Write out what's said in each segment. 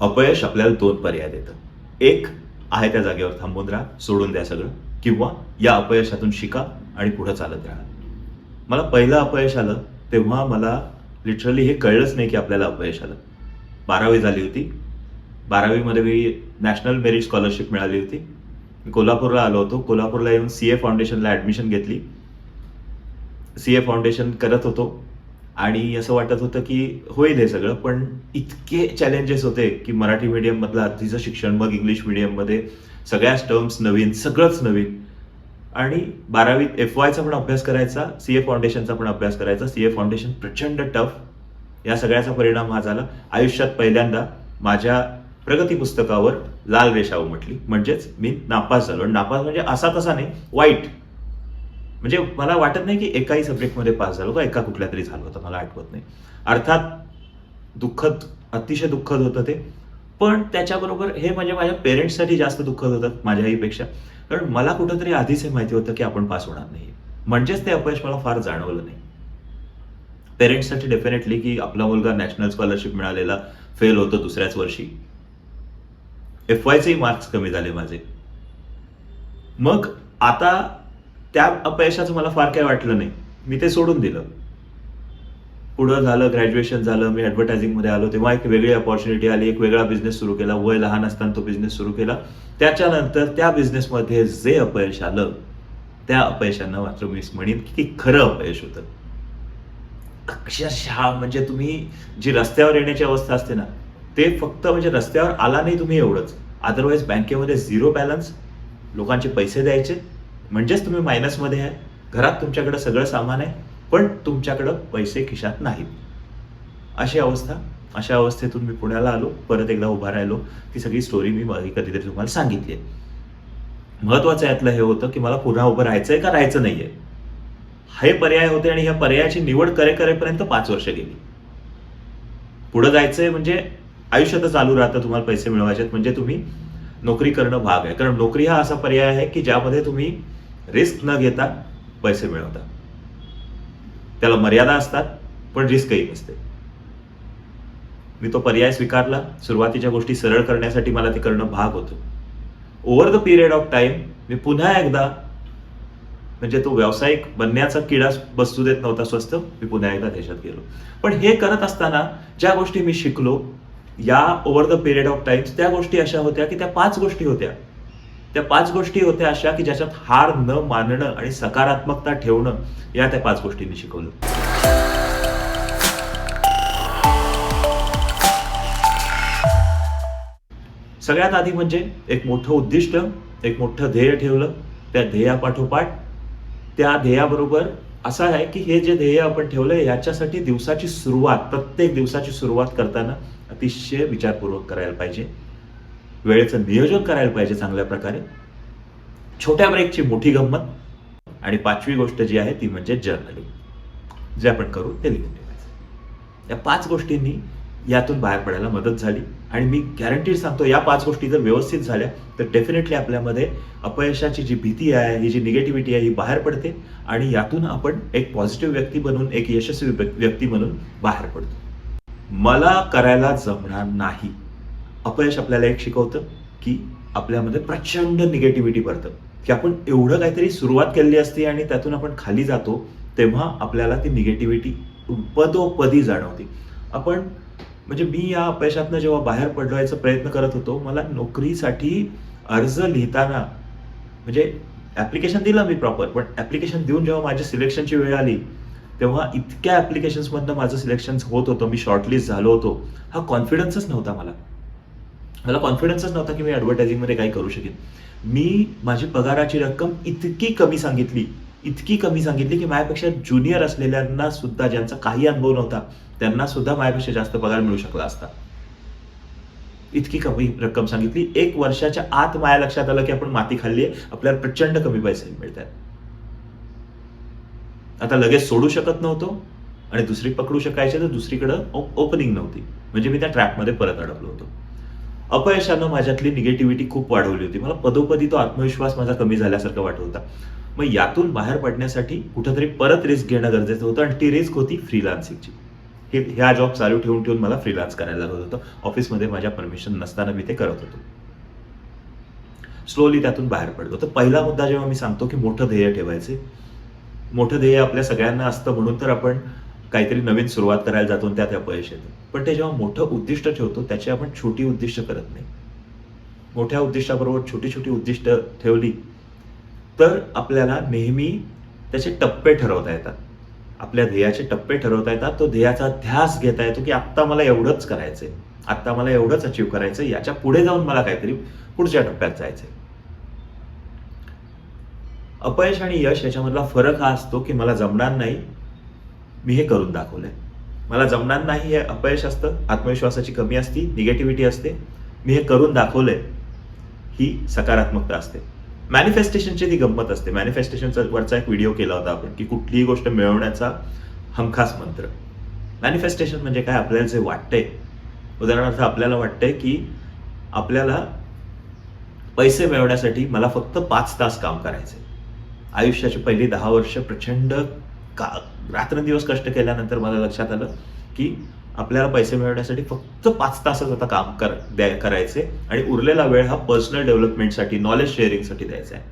अपयश आपल्याला दोन पर्याय देतं. एक आहे त्या जागेवर थांबून राहा सोडून द्या सगळं किंवा या अपयशातून शिका आणि पुढं चालत राहा. मला पहिलं अपयश आलं तेव्हा मला लिटरली हे कळलंच नाही की आपल्याला अपयश आलं. बारावी झाली होती. बारावीमध्ये मी नॅशनल मेरिट स्कॉलरशिप मिळाली होती. मी कोल्हापूरला आलो होतो. कोल्हापूरला येऊन सी ए फाउंडेशनला ॲडमिशन घेतली. सी ए फाउंडेशन करत होतो. आणि असं वाटत होतं की होईल हे सगळं पण इतके चॅलेंजेस होते की मराठी मीडियममधलं आधीचं शिक्षण मग इंग्लिश मीडियममध्ये सगळ्याच टर्म्स नवीन सगळंच नवीन. आणि बारावीत एफ वायचा पण अभ्यास करायचा सी ए फाउंडेशनचा पण अभ्यास करायचा. सी ए फाउंडेशन प्रचंड टफ या सगळ्याचा परिणाम हा झाला. आयुष्यात पहिल्यांदा माझ्या प्रगती पुस्तकावर लाल रेषा उमटली. म्हणजेच मी नापास झालो. आणि नापास म्हणजे असा तसा नाही वाईट म्हणजे मला वाटत नाही की एकाही सब्जेक्टमध्ये पास झालो का एका कुठल्या तरी झालो होतं मला आठवत नाही. अर्थात दुःखद अतिशय दुःखद होतं ते. पण त्याच्याबरोबर हे म्हणजे माझ्या पेरेंट्ससाठी जास्त दुःखद होतं माझ्या आईपेक्षा कारण मला कुठंतरी आधीच हे माहिती होतं की आपण पास होणार नाही. म्हणजेच ते अपयश मला फार जाणवलं नाही. पेरेंट्ससाठी डेफिनेटली की आपला मुलगा नॅशनल स्कॉलरशिप मिळालेला फेल होतो दुसऱ्याच वर्षी. एफ वायचेही मार्क्स कमी झाले माझे. मग आता त्या अपयशाचं मला फार काही वाटलं नाही. मी ते सोडून दिलं. पुढं झालं ग्रॅज्युएशन झालं मी ॲडव्हर्टायझिंगमध्ये आलो तेव्हा एक वेगळी अपॉर्च्युनिटी आली एक वेगळा बिझनेस सुरू केला. वय लहान असताना तो बिझनेस सुरू केला. त्याच्यानंतर त्या बिझनेसमध्ये जे अपयश आलं त्या अपयशांना मात्र मी म्हणेन की खरं अपयश होतं. अक्षरशः म्हणजे तुम्ही जी रस्त्यावर येण्याची अवस्था असते ना ते फक्त म्हणजे रस्त्यावर आला नाही तुम्ही एवढंच. अदरवाईज बँकेमध्ये झिरो बॅलन्स लोकांचे पैसे द्यायचे म्हणजेच तुम्ही मायनसमध्ये आहे. घरात तुमच्याकडं सगळं सामान आहे पण तुमच्याकडं पैसे खिशात नाहीत. अशी अवस्था. अशा अवस्थेतून मी पुण्याला आलो परत एकदा उभा राहिलो. ती सगळी स्टोरी मी कधीतरी तुम्हाला सांगितली आहे. महत्वाचं यातलं हे होतं की मला पुन्हा उभं राहायचं आहे का राहायचं नाही आहे हे पर्याय होते आणि ह्या पर्यायाची निवड करे करेपर्यंत पाच वर्ष गेली. पुढं जायचंय म्हणजे आयुष्य तर चालू राहतं तुम्हाला पैसे मिळवायचे म्हणजे तुम्ही नोकरी करणं भाग आहे. कारण नोकरी हा असा पर्याय आहे की ज्यामध्ये तुम्ही रिस्क न घेता पैसे मिळवता त्याला मर्यादा असतात पण रिस्कही नसते. मी तो पर्याय स्वीकारला सुरुवातीच्या गोष्टी सरळ करण्यासाठी मला ते करणं भाग होतं. Over the period of time मी पुन्हा एकदा म्हणजे तो व्यावसायिक बनण्याचा किडा बसू देत नव्हता स्वस्त मी पुन्हा एकदा देशात गेलो. पण हे करत असताना ज्या गोष्टी मी शिकलो या over the period of times त्या गोष्टी अशा होत्या की त्या पाच गोष्टी होत्या. त्या पाच गोष्टी होत्या अशा की ज्याच्यात हार न मानणं आणि सकारात्मकता ठेवणं या त्या पाच गोष्टींनी शिकवलं. सगळ्यात आधी म्हणजे एक मोठं उद्दिष्ट एक मोठं ध्येय ठेवलं त्या ध्येयापाठोपाठ. त्या ध्येयाबरोबर असं आहे की हे जे ध्येय आपण ठेवलंय याच्यासाठी दिवसाची सुरुवात प्रत्येक दिवसाची सुरुवात करताना अतिशय विचारपूर्वक करायला पाहिजे. वेळेचं नियोजन करायला पाहिजे चांगल्या प्रकारे. छोट्या ब्रेकची मोठी गंमत आणि पाचवी गोष्ट जी आहे ती म्हणजे जर्नलिंग जे आपण करू ते लिहून ठेवायचं. या पाच गोष्टींनी यातून बाहेर पडायला मदत झाली. आणि मी गॅरंटीड सांगतो या पाच गोष्टी जर व्यवस्थित झाल्या तर डेफिनेटली आपल्यामध्ये अपयशाची जी भीती आहे ही जी निगेटिव्हिटी आहे ही बाहेर पडते. आणि यातून आपण एक पॉझिटिव्ह व्यक्ती बनून एक यशस्वी व्यक्ती बनून बाहेर पडतो. मला करायला जमणार नाही. अपयश आपल्याला एक शिकवतं की आपल्यामध्ये प्रचंड निगेटिव्हिटी भरतं की आपण एवढं काहीतरी सुरुवात केलेली असते आणि त्यातून आपण खाली जातो तेव्हा आपल्याला ती निगेटिव्हिटी पदोपदी जाणवते. आपण म्हणजे मी या अपयशातनं जेव्हा बाहेर पडवायचा प्रयत्न करत होतो मला नोकरीसाठी अर्ज लिहिताना म्हणजे ऍप्लिकेशन दिलं मी प्रॉपर पण ऍप्लिकेशन देऊन जेव्हा माझ्या सिलेक्शनची वेळ आली तेव्हा इतक्या ॲप्लिकेशन्समधनं माझं सिलेक्शन होत होतं मी शॉर्टलिस्ट झालो होतो. हा कॉन्फिडन्सच नव्हता मला. मला कॉन्फिडन्सच नव्हता की मी ॲडव्हर्टायझिंगमध्ये काही करू शकेन. मी माझी पगाराची रक्कम इतकी कमी सांगितली इतकी कमी सांगितली की माझ्यापेक्षा ज्युनियर असलेल्यांना सुद्धा ज्यांचा काही अनुभव नव्हता त्यांना सुद्धा माझ्यापेक्षा जास्त पगार मिळू शकला असता. इतकी कमी रक्कम सांगितली. एक वर्षाच्या आत माझ्या लक्षात आलं की आपण माती खाल्ली आहे आपल्याला प्रचंड कमी पैसे मिळतात. आता लगेच सोडू शकत नव्हतो आणि दुसरी पकडू शकायचे तर दुसरीकडं ओपनिंग नव्हती. म्हणजे मी त्या ट्रॅपमध्ये परत अडकलो होतो. अपयशानं माझ्यातली निगेटिव्हिटी खूप वाढवली होती. मला पदोपदी तो आत्मविश्वास माझा कमी झाल्यासारखा वाटत होता. मग यातून बाहेर पडण्यासाठी कुठंतरी परत रिस्क घेणं गरजेचं होतं आणि ती रिस्क होती फ्रीलान्सिंगची हे ह्या जॉब चालू ठेवून ठेवून मला फ्रीलान्स करायला लागत होतं. ऑफिसमध्ये माझ्या परमिशन नसताना मी ते करत होतो. स्लोली त्यातून बाहेर पडलो. तर पहिला मुद्दा जेव्हा मी सांगतो की मोठं ध्येय ठेवायचे. मोठं ध्येय आपल्या सगळ्यांना असतं म्हणून तर आपण काहीतरी नवीन सुरुवात करायला जातो आणि त्यात अपयश येतं. पण ते जेव्हा मोठं उद्दिष्ट ठेवतो त्याची आपण छोटी उद्दिष्ट करत नाही. मोठ्या उद्दिष्टाबरोबर छोटी छोटी उद्दिष्ट ठेवली तर आपल्याला नेहमी त्याचे टप्पे ठरवता येतात. आपल्या ध्येयाचे टप्पे ठरवता येतात. तो ध्येयाचा ध्यास घेता येतो की आत्ता मला एवढंच करायचंय. आत्ता मला एवढंच अचीव करायचं याच्यापुढे जाऊन मला काहीतरी पुढच्या टप्प्यात जायचंय. अपयश आणि यश याच्यामधला फरक हा असतो की मला जमणार नाही मी हे करून दाखवलंय. मला जमणार नाही हे अपयश असतं आत्मविश्वासाची कमी असती निगेटिव्हिटी असते. मी हे करून दाखवलंय. ही सकारात्मकता असते. मॅनिफेस्टेशनची ती गंमत असते. मॅनिफेस्टेशनचा वरचा एक व्हिडिओ केला होता आपण की कुठलीही गोष्ट मिळवण्याचा हमखास मंत्र. मॅनिफेस्टेशन म्हणजे काय? आपल्याला जे वाटतंय. उदाहरणार्थ आपल्याला वाटतंय की आपल्याला पैसे मिळवण्यासाठी मला फक्त पाच तास काम करायचे आयुष्याची पहिली दहा वर्ष प्रचंड का रात्रंदिवस कष्ट केल्यानंतर मला लक्षात आलं की आपल्याला पैसे मिळवण्यासाठी फक्त पाच तासच आता काम कर द्या करायचे आणि उरलेला वेळ हा पर्सनल डेव्हलपमेंटसाठी नॉलेज शेअरिंगसाठी द्यायचा आहे.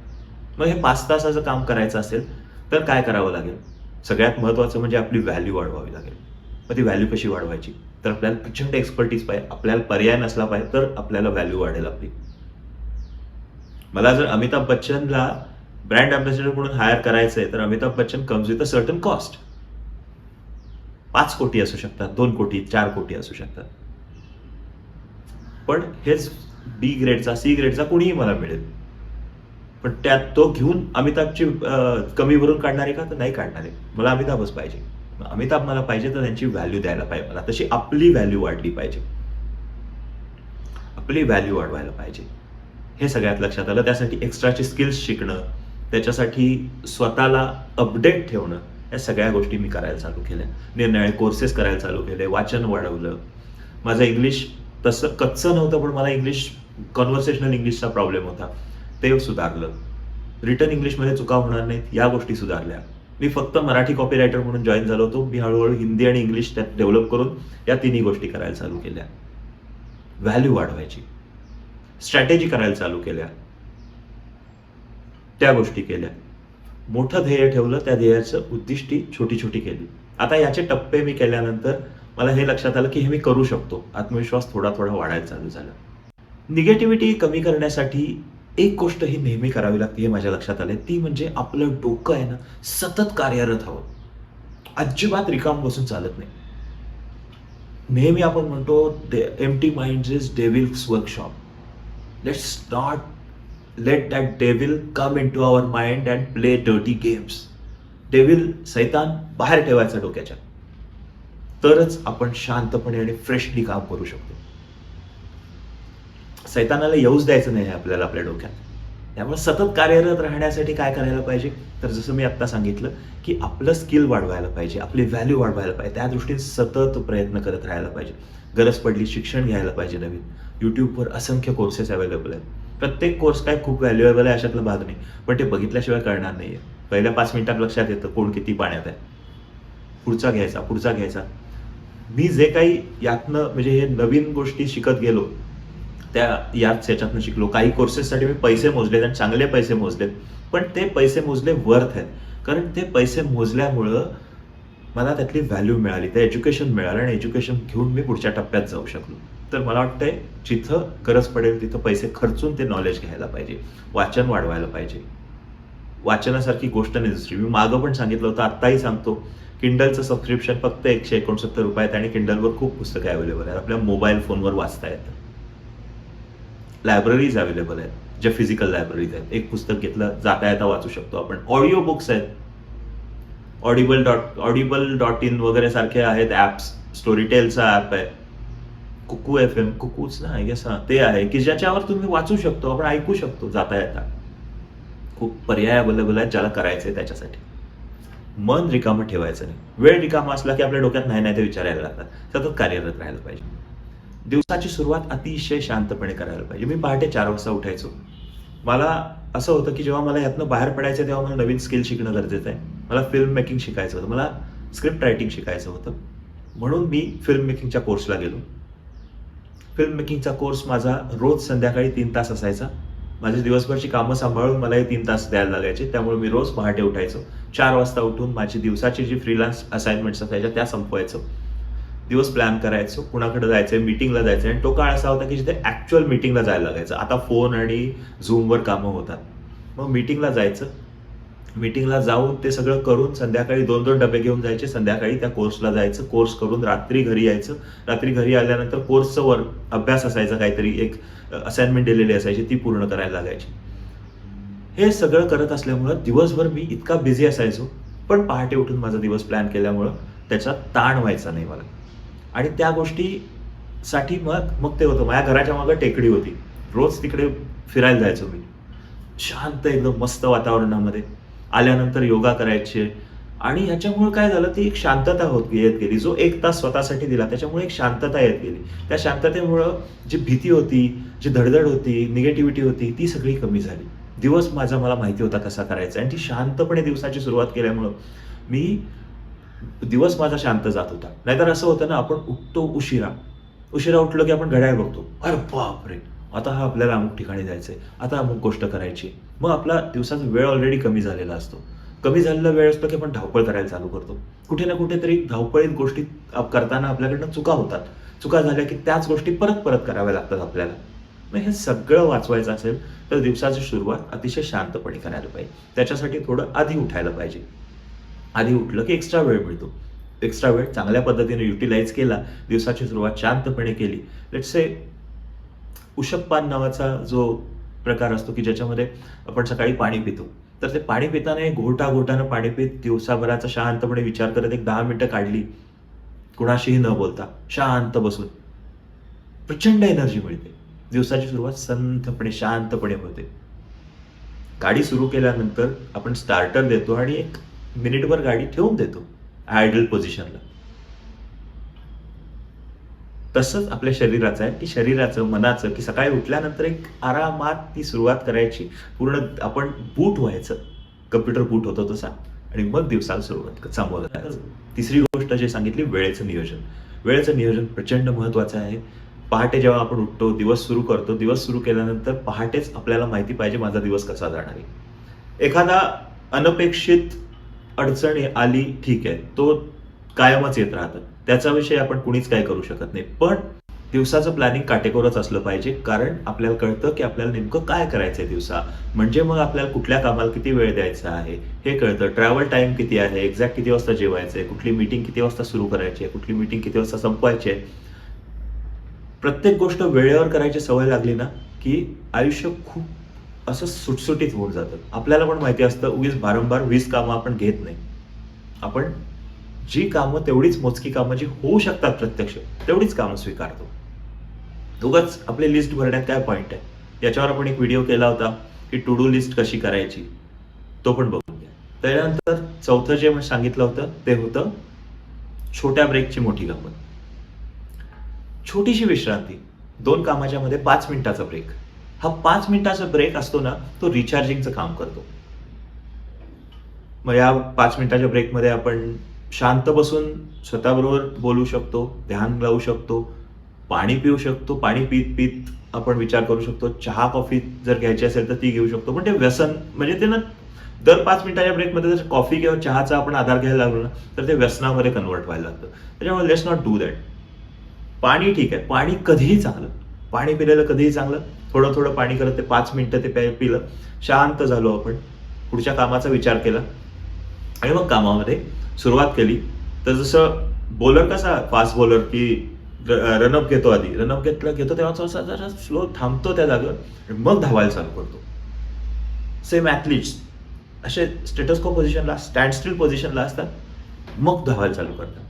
मग हे पाच तासाचं काम करायचं असेल तर काय करावं लागेल? सगळ्यात महत्त्वाचं म्हणजे आपली व्हॅल्यू वाढवावी लागेल. मग ती व्हॅल्यू कशी वाढवायची? तर आपल्याला प्रचंड एक्सपर्टीज पाहिजे. आपल्याला पर्याय नसला पाहिजे तर आपल्याला व्हॅल्यू वाढेल आपली. मला जर अमिताभ बच्चनला ब्रँड अँबॅसेडर म्हणून हायर करायचंय तर Amitabh Bachchan comes with a certain cost पाच कोटी असू शकतात दोन कोटी चार कोटी असू शकतात. पण हेच बी ग्रेडचा सी ग्रेडचा कुणीही मला मिळेल. पण त्यात तो घेऊन अमिताभची कमी भरून काढणार आहे का? तर नाही काढणार. आहे मला अमिताभच पाहिजे. अमिताभ मला पाहिजे तर त्यांची व्हॅल्यू द्यायला पाहिजे मला. तशी आपली व्हॅल्यू वाढली पाहिजे. आपली व्हॅल्यू वाढवायला पाहिजे. हे सगळ्यात लक्षात आलं. त्यासाठी एक्स्ट्राचे स्किल्स शिकणं त्याच्यासाठी स्वतःला अपडेट ठेवणं या सगळ्या गोष्टी मी करायला चालू केल्या. निरनिराळे कोर्सेस करायला चालू केले वाचन वाढवलं. माझं इंग्लिश तसं कच्चं नव्हतं पण मला इंग्लिश कॉन्व्हर्सेशनल इंग्लिशचा प्रॉब्लेम होता. ते सुधारलं. रिटर्न इंग्लिशमध्ये चुका होणार नाहीत या गोष्टी सुधारल्या. मी फक्त मराठी कॉपीरायटर म्हणून जॉईन झालो होतो. मी हळूहळू हिंदी आणि इंग्लिश त्यात डेव्हलप करून या तिन्ही गोष्टी करायला चालू केल्या. व्हॅल्यू वाढवायची. स्ट्रॅटेजी करायला चालू केल्या. त्या गोष्टी केल्या. मोठं ध्येय ठेवलं त्या ध्येयाचं उद्दिष्टी छोटी छोटी केली. आता याचे टप्पे मी केल्यानंतर मला हे लक्षात आलं की हे मी करू शकतो. आत्मविश्वास थोडा थोडा वाढायला चालू झाला. निगेटिव्हिटी कमी करण्यासाठी एक गोष्ट ही नेहमी करावी लागते हे माझ्या लक्षात आले ती म्हणजे आपलं डोकं आहे ना सतत कार्यरत हवं. अजिबात रिकाम बसून चालत नाही. नेहमी आपण म्हणतो empty mind is devil's workshop let's not let that devil come into our mind and play dirty games devil सैतान बाहेर ठेवायचा डोक्याच्या तरच आपण शांतपणे आणि फ्रेशली काम करू शकतो. सैतानाला येऊच द्यायचं नाही आपल्याला आपल्या डोक्यात. त्यामुळे सतत कार्यरत राहण्यासाठी काय करायला पाहिजे? तर जसं मी आत्ता सांगितलं की आपलं स्किल वाढवायला पाहिजे आपली व्हॅल्यू वाढवायला पाहिजे. त्या दृष्टीने सतत प्रयत्न करत राहायला पाहिजे. गरज पडली शिक्षण घ्यायला पाहिजे नवीन. यूट्यूबवर असंख्य कोर्सेस अवेलेबल आहेत. प्रत्येक कोर्स काय खूप व्हॅल्युएबल आहे अशातला भाग नाही. पण ते बघितल्याशिवाय कळणार नाही आहे पहिल्या पाच मिनिटात लक्षात येतं कोण किती पाण्यात आहे. पुढचा घ्यायचा पुढचा घ्यायचा. मी जे काही यातनं म्हणजे हे नवीन गोष्टी शिकत गेलो त्या याच याच्यातनं शिकलो. काही कोर्सेससाठी मी पैसे मोजलेत आणि चांगले पैसे मोजलेत. पण ते पैसे मोजले वर्थ आहेत. कारण ते पैसे मोजल्यामुळं मला त्यातली व्हॅल्यू मिळाली ते एज्युकेशन मिळालं आणि एज्युकेशन घेऊन मी पुढच्या टप्प्यात जाऊ शकलो. तर मला वाटतंय जिथं गरज पडेल तिथं पैसे खर्चून ते नॉलेज घ्यायला पाहिजे. वाचन वाढवायला पाहिजे. वाचनासारखी गोष्ट नाही दुसरी. मी मागं पण सांगितलं होतं आत्ताही सांगतो. किंडलचं सबस्क्रिप्शन फक्त एकशे एकोणसत्तर रुपयात आणि किंडलवर खूप पुस्तकं अवेलेबल आहेत. आपल्या मोबाईल फोनवर वाचता येतं. लायब्ररीज अवेलेबल आहेत ज्या फिजिकल लायब्ररीज आहेत. एक पुस्तक घेतलं जाता येता वाचू शकतो आपण. ऑडिओ बुक्स आहेत. Audible dot Audible dot in वगैरे सारखे आहेत. ॲप्स स्टोरीटेलचा ॲप आहे. कुकू एफ एम कुकूच ना आय गेस ते आहे की ज्याच्यावर तुम्ही वाचू शकतो आपण ऐकू शकतो जाता येता. खूप पर्याय अवेलेबल आहेत ज्याला करायचं आहे त्याच्यासाठी. मन रिकामं ठेवायचं नाही. वेळ रिकामा असला की आपल्या डोक्यात नाही नाही ते विचारायला लागतात. सतत कार्यरत राहायला पाहिजे. दिवसाची सुरुवात अतिशय शांतपणे करायला पाहिजे. मी पहाटे चार वाजता उठायचो. मला असं होतं की जेव्हा मला यातनं बाहेर पडायचं तेव्हा मला नवीन स्किल शिकणं गरजेचं आहे. मला फिल्म मेकिंग शिकायचं होतं. मला स्क्रिप्ट रायटिंग शिकायचं होतं. म्हणून मी फिल्म मेकिंगच्या कोर्सला गेलो. फिल्म मेकिंगचा कोर्स माझा रोज संध्याकाळी तीन तास असायचा. माझी दिवसभरची कामं सांभाळून मला हे तीन तास द्यायला लागायचे. त्यामुळे मी रोज पहाटे उठायचो. चार वाजता उठून माझी दिवसाची जी फ्रीलान्स असाइनमेंट्स असायच्या त्या संपवायचो. दिवस प्लॅन करायचो. कुणाकडे जायचं मीटिंगला जायचं आणि तो काळ असा होता की जिथे ॲक्च्युअल मीटिंगला जायला लागायचं. आता फोन आणि झूमवर कामं होतात. मग मीटिंगला जायचं. मीटिंगला जाऊन ते सगळं करून संध्याकाळी दोन दोन डबे घेऊन जायचे. संध्याकाळी त्या कोर्सला जायचं. कोर्स करून रात्री घरी यायचं. रात्री घरी आल्यानंतर कोर्सचं वर अभ्यास असायचा काहीतरी. एक असाइनमेंट दिलेली असायची. ती पूर्ण करायला लागायची. हे सगळं करत असल्यामुळं दिवसभर मी इतका बिझी असायचो. पण पहाटे उठून माझा दिवस प्लॅन केल्यामुळं त्याचा ताण व्हायचा नाही मला. आणि त्या गोष्टीसाठी मग मग ते होतं. माझ्या घराच्या मागं टेकडी होती. रोज तिकडे फिरायला जायचो मी. शांत एकदम मस्त वातावरणामध्ये. आल्यानंतर योगा करायचे. आणि ह्याच्यामुळे काय झालं ती एक शांतता होत येत गेली. जो एक तास स्वतःसाठी दिला त्याच्यामुळे एक शांतता येत गेली. त्या शांततेमुळं जी भीती होती जी धडधड होती निगेटिव्हिटी होती ती सगळी कमी झाली. दिवस माझा मला माहिती होता कसा करायचा. आणि ती शांतपणे दिवसाची सुरुवात केल्यामुळं मी दिवस माझा शांत जात होता. नाहीतर असं होतं ना आपण उठतो उशिरा. उशिरा उठलो की आपण घड्याळ बघतो. अरे बापरे! आता हा आपल्याला अमुक ठिकाणी जायचंय आता अमुक गोष्ट करायची. मग आपला दिवसाचा वेळ ऑलरेडी कमी झालेला असतो. कमी झालेला वेळ असतो की आपण धावपळ करायला चालू करतो. कुठे ना कुठेतरी धावपळीत गोष्टी आप- करताना आपल्याकडनं चुका होतात. चुका झाल्या की त्याच गोष्टी परत परत कराव्या लागतात आपल्याला. मग हे सगळं वाचवायचं असेल तर दिवसाची सुरुवात अतिशय शांतपणे करायला पाहिजे. त्याच्यासाठी थोडं आधी उठायला पाहिजे. आधी उठलं की एक्स्ट्रा वेळ मिळतो. एक्स्ट्रा वेळ चांगल्या पद्धतीने युटिलाइज केला दिवसाची सुरुवात शांतपणे केली. लेट्स से उशकपान नावाचा जो प्रकार असतो की ज्याच्यामध्ये आपण सकाळी पाणी पितो. तर ते पाणी पिताना एक घोटा घोटानं पाणी पित दिवसाभराचा शांतपणे विचार करत एक दहा मिनिटं काढली कुणाशीही न बोलता शांत बसून प्रचंड एनर्जी मिळते. दिवसाची सुरुवात संथपणे शांतपणे होते. गाडी सुरू केल्यानंतर आपण स्टार्टर देतो आणि एक मिनिटभर गाडी ठेवून देतो आयडल पोझिशनला. तसंच आपल्या शरीराचं आहे. की शरीराचं मनाचं की सकाळी उठल्यानंतर एक आरामात ती सुरुवात करायची. पूर्ण आपण बूट व्हायचं. कम्प्युटर बूट होतो तसा. आणि मग दिवसाला सुरुवात चांगलं तिसरी गोष्ट जे सांगितली वेळेचं नियोजन. वेळेचं नियोजन प्रचंड महत्वाचं आहे. पहाटे जेव्हा आपण उठतो दिवस सुरू करतो दिवस सुरू केल्यानंतर पहाटेच आपल्याला माहिती पाहिजे माझा दिवस कसा जाणार आहे. एखादा अनपेक्षित अडचणी आली ठीक आहे. तो कायमच येत राहतं. त्याचा विषय आपण कुणीच काय करू शकत नाही. पण दिवसाचं प्लॅनिंग काटेकोरच असलं पाहिजे कारण आपल्याला कळतं की आपल्याला नेमकं काय करायचंय दिवसा. म्हणजे मग आपल्याला कुठल्या कामाला किती वेळ द्यायचा आहे हे कळतं. ट्रॅव्हल टाईम किती आहे एक्झॅक्ट किती वाजता जेवायचं आहे कुठली मीटिंग किती वाजता सुरू करायची आहे कुठली मीटिंग किती वाजता संपवायची आहे. प्रत्येक गोष्ट वेळेवर करायची सवय लागली ना की आयुष्य खूप असं सुटसुटीत होऊन जातं. आपल्याला पण माहिती असतं उगीच वारंवार वीस कामं आपण घेत नाही. आपण जी कामं तेवढीच मोजकी कामं जी होऊ शकतात प्रत्यक्ष तेवढीच कामं स्वीकारतो. उगाच आपली लिस्ट भरण्यात काय पॉईंट आहे? याच्यावर आपण एक व्हिडिओ केला होता की टू डू लिस्ट कशी करायची तो पण बघून घ्या. त्यानंतर चौथं जे मी सांगितलं होतं ते होतं छोट्या ब्रेकची मोठी गंमत छोटीशी विश्रांती. दोन कामाच्या मध्ये पाच मिनिटाचा ब्रेक हा पाच मिनिटाचा ब्रेक असतो ना तो रिचार्जिंगचं काम करतो. मग या पाच मिनिटाच्या ब्रेकमध्ये आपण शांत बसून स्वतःबरोबर बोलू शकतो ध्यान लावू शकतो पाणी पिऊ शकतो पाणी पित पित आपण विचार करू शकतो चहा कॉफी जर घ्यायची असेल तर ती घेऊ शकतो. पण ते व्यसन म्हणजे ते ना दर पाच मिनिटाच्या ब्रेकमध्ये जर कॉफी किंवा चहाचा आपण आधार घ्यायला लागलो ना तर ते व्यसनामध्ये कन्वर्ट व्हायला लागतं. त्याच्यामुळे लेट्स नॉट डू दॅट पाणी ठीक आहे. पाणी कधीही चांगलं. पाणी पिलेलं कधीही चांगलं. थोडं थोडं पाणी करत ते पाच मिनटं ते प्या पिलं. शांत झालो आपण. पुढच्या कामाचा विचार केला. आणि मग कामामध्ये सुरुवात केली. तर जसं बॉलर कसा फास्ट बॉलर की रनअप घेतो आधी रनअप घेतला घेतो तेव्हा थोडासा जरा स्लो थांबतो त्या जागेवर आणि मग धावायला चालू करतो. सेम ॲथलीट्स असे स्टेटस्को पोझिशनला स्टँड स्टील पोझिशनला असतात मग धावायला चालू करतात.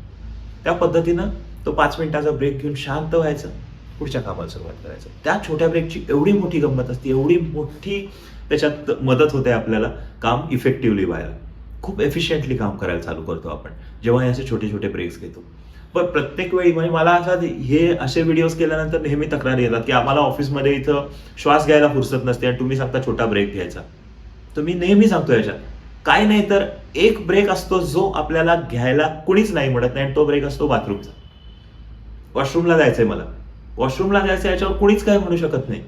त्या पद्धतीनं तो पाच मिनिटाचा ब्रेक घेऊन शांत व्हायचं पुढच्या कामाला सुरुवात करायचं. त्या छोट्या ब्रेकची एवढी मोठी गंमत असते एवढी मोठी त्याच्यात मदत होते आपल्याला काम इफेक्टिव्हली व्हायला. खूप एफिशियंटली काम करायला चालू करतो आपण. जेव्हा हे असे छोटे छोटे ब्रेक्स घेतो. पण प्रत्येक वेळी म्हणजे मला असं हे असे व्हिडिओज केल्यानंतर नेहमी तक्रारी येतात की आम्हाला ऑफिसमध्ये इथं श्वास घ्यायला फुरसत नसते आणि तुम्ही सांगता छोटा ब्रेक घ्यायचा. तर मी नेहमी सांगतो याच्यात काय नाही तर एक ब्रेक असतो जो आपल्याला घ्यायला कुणीच नाही म्हणत नाही तो ब्रेक असतो बाथरूमचा वॉशरूमला जायचंय मला. वॉशरूमला जायचं याच्यावर कुणीच काय म्हणू शकत नाही.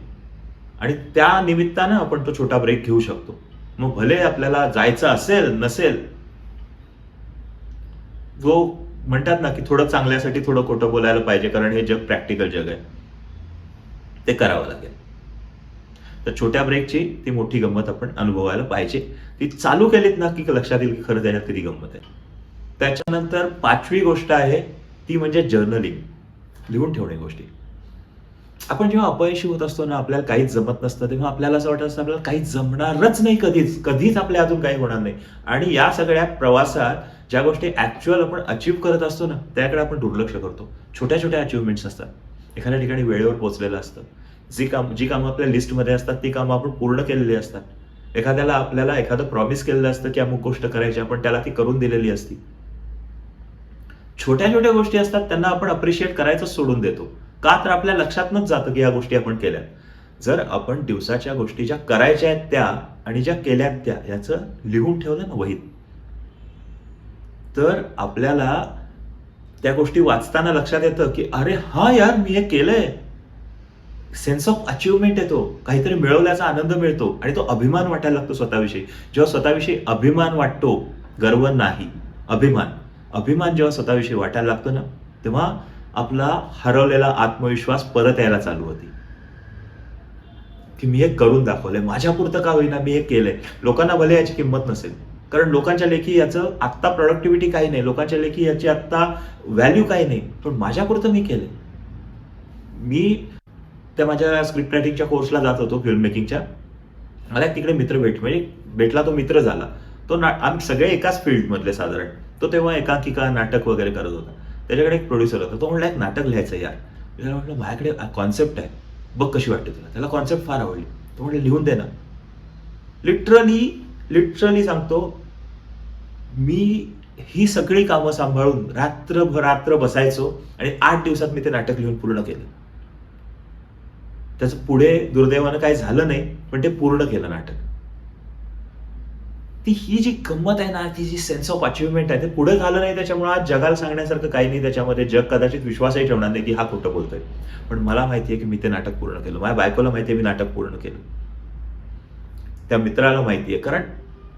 आणि त्या निमित्तानं आपण तो छोटा ब्रेक घेऊ शकतो. मग भले आपल्याला जायचं असेल नसेल जो म्हणतात ना की थोडं चांगल्यासाठी थोडं खोटं बोलायला पाहिजे कारण हे जग प्रॅक्टिकल जग आहे. ते करावं लागेल. तर छोट्या ब्रेकची ती मोठी गंमत आपण अनुभवायला पाहिजे. ती चालू केलीत ना की लक्षात येईल की खरं त्याच्यात किती गंमत आहे. त्याच्यानंतर पाचवी गोष्ट आहे ती म्हणजे जर्नलिंग लिहून ठेवणे गोष्टी. आपण जेव्हा अपयशी होत असतो ना आपल्याला काहीच जमत नसतं. तेव्हा आपल्याला असं वाटत असतं आपल्याला काहीच जमणारच नाही कधीच. कधीच आपल्या अजून काही होणार नाही. आणि या सगळ्या प्रवासात ज्या गोष्टी ऍक्च्युअल आपण अचीव्ह करत असतो ना त्याकडे आपण दुर्लक्ष करतो. छोट्या छोट्या अचिव्हमेंट्स असतात. एखाद्या ठिकाणी वेळेवर पोहोचलेलं असतं. जी काम जी कामं आपल्या लिस्टमध्ये असतात ती कामं आपण पूर्ण केलेली असतात. एखाद्याला आपल्याला एखादं प्रॉमिस केलेलं असतं की अमुक गोष्ट करायची आपण त्याला ती करून दिलेली असती. छोट्या छोट्या गोष्टी असतात त्यांना आपण अप्रिशिएट करायचं सोडून देतो. का तर आपल्या लक्षातनच जातं की या गोष्टी आपण केल्या. जर आपण दिवसाच्या गोष्टी ज्या करायच्या आहेत त्या आणि ज्या केल्यात त्या याचं लिहून ठेवलं ना वहीत तर आपल्याला त्या गोष्टी वाचताना लक्षात येतं की अरे हा यार मी हे केलंय. सेन्स ऑफ अचिव्हमेंट येतो. काहीतरी मिळवल्याचा आनंद मिळतो आणि तो अभिमान वाटायला लागतो स्वतःविषयी. जेव्हा स्वतःविषयी अभिमान वाटतो गर्व नाही अभिमान. अभिमान जेव्हा स्वतःविषयी वाटायला लागतो ना तेव्हा आपला हरवलेला आत्मविश्वास परत यायला चालू होती. की मी हे करून दाखवलंय. माझ्यापुरतं का होईना मी हे केलंय. लोकांना भले याची किंमत नसेल. कारण लोकांच्या लेखी याचं आत्ता प्रोडक्टिव्हिटी काही नाही. लोकांच्या लेखी याची आत्ता व्हॅल्यू काही नाही. पण माझ्यापुरतं मी केलंय. मी त्या माझ्या स्क्रिप्ट रायटिंगच्या कोर्सला जात होतो फिल्म मेकिंगच्या मला एक तिकडे मित्र भेट म्हणजे भेटला तो मित्र झाला. तो ना आम्ही सगळे एकाच फील्डमधले साधारण. तो तेव्हा एकांकिका नाटक वगैरे करत होता. त्याच्याकडे एक प्रोड्युसर होता. तो म्हणला एक नाटक लिहायचं यार. त्याला म्हटलं माझ्याकडे कॉन्सेप्ट आहे. बघ कशी वाटते तुला. त्याला कॉन्सेप्ट फार आवडली. तो म्हणले लिहून दे ना. लिटरली लिटरली सांगतो मी ही सगळी कामं सांभाळून रात्रभर रात्र बसायचो आणि आठ दिवसात मी ते नाटक लिहून पूर्ण केलं. त्याचं पुढे दुर्दैवानं काही झालं नाही पण ते पूर्ण केलं नाटक. ती ही जी गंमत आहे ना ती जी सेन्स ऑफ अचिव्हमेंट आहे ते पुढे झालं नाही त्याच्यामुळे आज जगाला सांगण्यासारखं काही नाही त्याच्यामध्ये. जग कदाचित विश्वासही ठेवणार नाही की हा खोटं बोलतोय. पण मला माहिती आहे की मी ते नाटक पूर्ण केलं. माझ्या बायकोला माहिती आहे मी नाटक पूर्ण केलं. त्या मित्राला माहिती आहे. कारण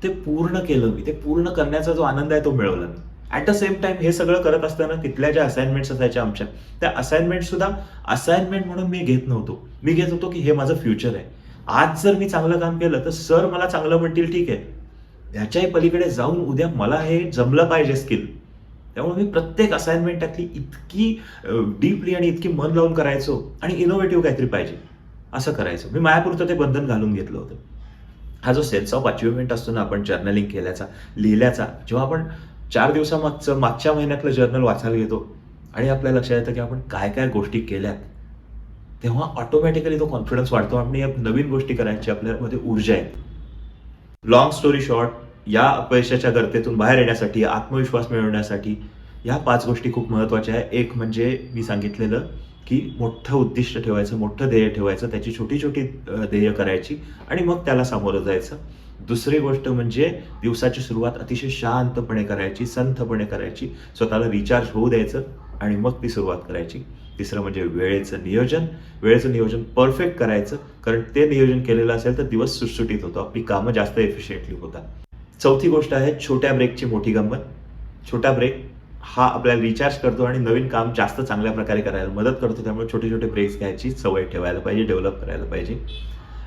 ते पूर्ण केलं मी. ते पूर्ण करण्याचा जो आनंद आहे तो मिळवला. मी ऍट द सेम टाइम हे सगळं करत असताना तिथल्या ज्या असाइनमेंट्स असायच्या आमच्या त्या असाइनमेंट सुद्धा असाइनमेंट म्हणून मी घेत नव्हतो. मी घेत होतो की हे माझं फ्युचर आहे. आज जर मी चांगलं काम केलं तर सर मला चांगलं म्हणतील ठीक आहे. ह्याच्याही पलीकडे जाऊन उद्या मला हे जमलं पाहिजे स्किल त्यामुळे मी प्रत्येक असाइनमेंट टाकली इतकी डीपली आणि इतकी मन लावून करायचो आणि इनोव्हेटिव्ह काहीतरी पाहिजे. असं करायचो. मी मायापुरतं ते बंधन घालून घेतलं होतं. हा जो सेन्स ऑफ अचिव्हमेंट असतो ना आपण जर्नलिंग केल्याचा लिहिल्याचा जेव्हा आपण चार दिवसामागचं मागच्या महिन्यातलं जर्नल वाचायला घेतो आणि आपल्या लक्षात येतं की आपण काय काय गोष्टी केल्यात तेव्हा ऑटोमॅटिकली तो कॉन्फिडन्स वाढतो. आणि या नवीन गोष्टी करायची आपल्यामध्ये ऊर्जा आहे लॉंग स्टोरी शॉर्ट या अपयशाच्या गर्तेतून बाहेर येण्यासाठी आत्मविश्वास मिळवण्यासाठी या पाच गोष्टी खूप महत्त्वाच्या आहे एक म्हणजे मी सांगितलेलं की मोठं उद्दिष्ट ठेवायचं मोठं ध्येय ठेवायचं त्याची छोटी छोटी ध्येय करायची आणि मग त्याला सामोरं जायचं. दुसरी गोष्ट म्हणजे दिवसाची सुरुवात अतिशय शांतपणे करायची संथपणे करायची. स्वतःला रिचार्ज होऊ द्यायचं आणि मग ती सुरुवात करायची. तिसरं म्हणजे वेळेचं नियोजन. वेळेचं नियोजन परफेक्ट करायचं. कारण ते नियोजन केलेलं असेल तर दिवस सुटसुटीत होतो. आपली कामं जास्त एफिशियंटली होतात. चौथी गोष्ट आहे छोट्या ब्रेकची मोठी गंमत. छोटा ब्रेक हा आपल्याला रिचार्ज करतो आणि नवीन काम जास्त चांगल्या प्रकारे करायला मदत करतो. त्यामुळे छोटे छोटे ब्रेक्स घ्यायची सवय ठेवायला पाहिजे डेव्हलप करायला पाहिजे.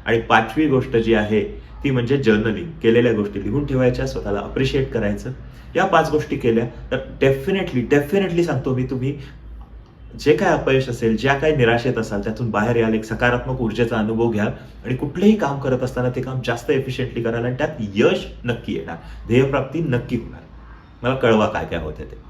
आणि पाचवी गोष्ट जी आहे ती म्हणजे जर्नलिंग केलेल्या गोष्टी लिहून ठेवायच्या स्वतःला अप्रिशिएट करायचं. या पाच गोष्टी केल्या तर डेफिनेटली डेफिनेटली सांगतो मी तुम्ही जे काय अपयश असेल ज्या काही निराशेत असाल त्यातून बाहेर याल एक सकारात्मक ऊर्जेचा अनुभव घ्याल आणि कुठलंही काम करत असताना ते काम जास्त एफिशियंटली कराल आणि त्यात यश नक्की येणार. ध्येयप्राप्ती नक्की होणार. मला कळवा काय काय होते ते.